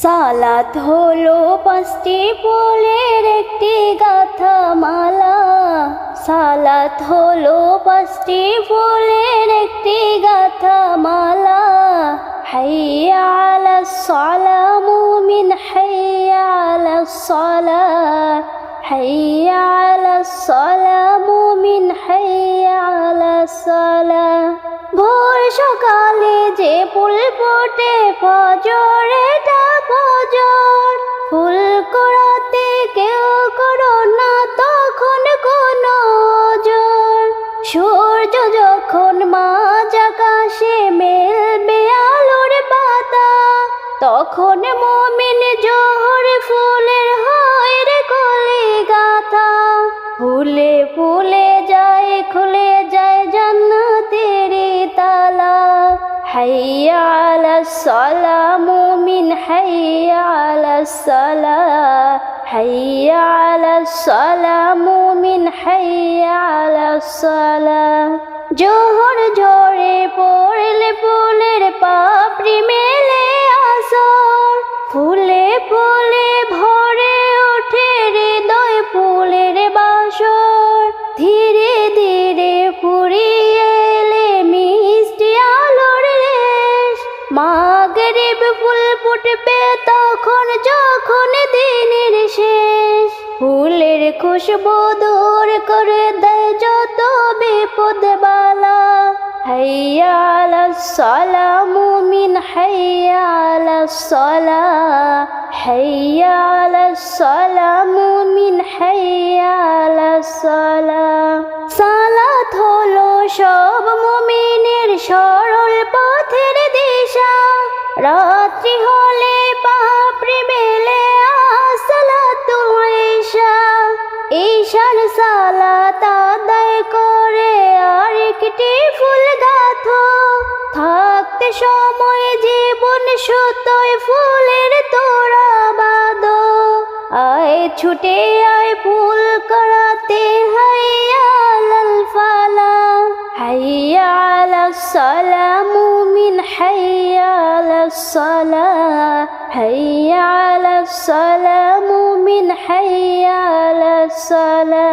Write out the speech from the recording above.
সালাত হলো পাঁচটি পোলের একটি গাথা মালা সালাত হলো পাঁচটি পোলের একটি গাথা মালা হাইয়া আলা সালা মুমিন হাইয়া আলা সালা। আলা সালা মুমিন হাইয়া সালা। ভোর সকালে যে ফুল ফোটে ফজরে তখন মমিন জোহর ফুলের হয় রে কলি গাথা। ফুলে ফুলে যায়, খুলে যায় জান্নাতের তালা। হাইয়া আলা সালা, মুমিন হাইয়া আলা সালা। হাইয়া আলা সালা, মুমিন হাইয়া আলা সালা। জোহর ঝরে পড়লে ফুলের পাপড়ি মেলে বাসর ধীরে ধীরে ফুরিয়ে এলে মিষ্টি আলোর রেশ। মাগরিব ফুল ফুটবে তখন যখন দিনের শেষ। ফুলের খুশবু দূর করে দেয় যত বিপদ বালা। হাইয়া আলা সালা মুমিন হাইয়া আলা সালা। হাইয়া আলা সালা মুমিন সালা, সালাত হলো সব মুমিনের সরল পথের দিশা। রাত্রি হলে পাপড়ি মেলে আসলাতু ঈশা। ঈশার সালাত আদায় করে আর একটি ফুল গাথো। থাকতে সময় জীবন সুতোয় ফুলের তোরা ছুটে আয় ফুল করাতে, হাইয়া লাল ফালা, হাইয়া আলা সালা মুমিন হাইয়া আলা সালা, হাইয়া আলা সালা মুমিন হাইয়া আলা সালা।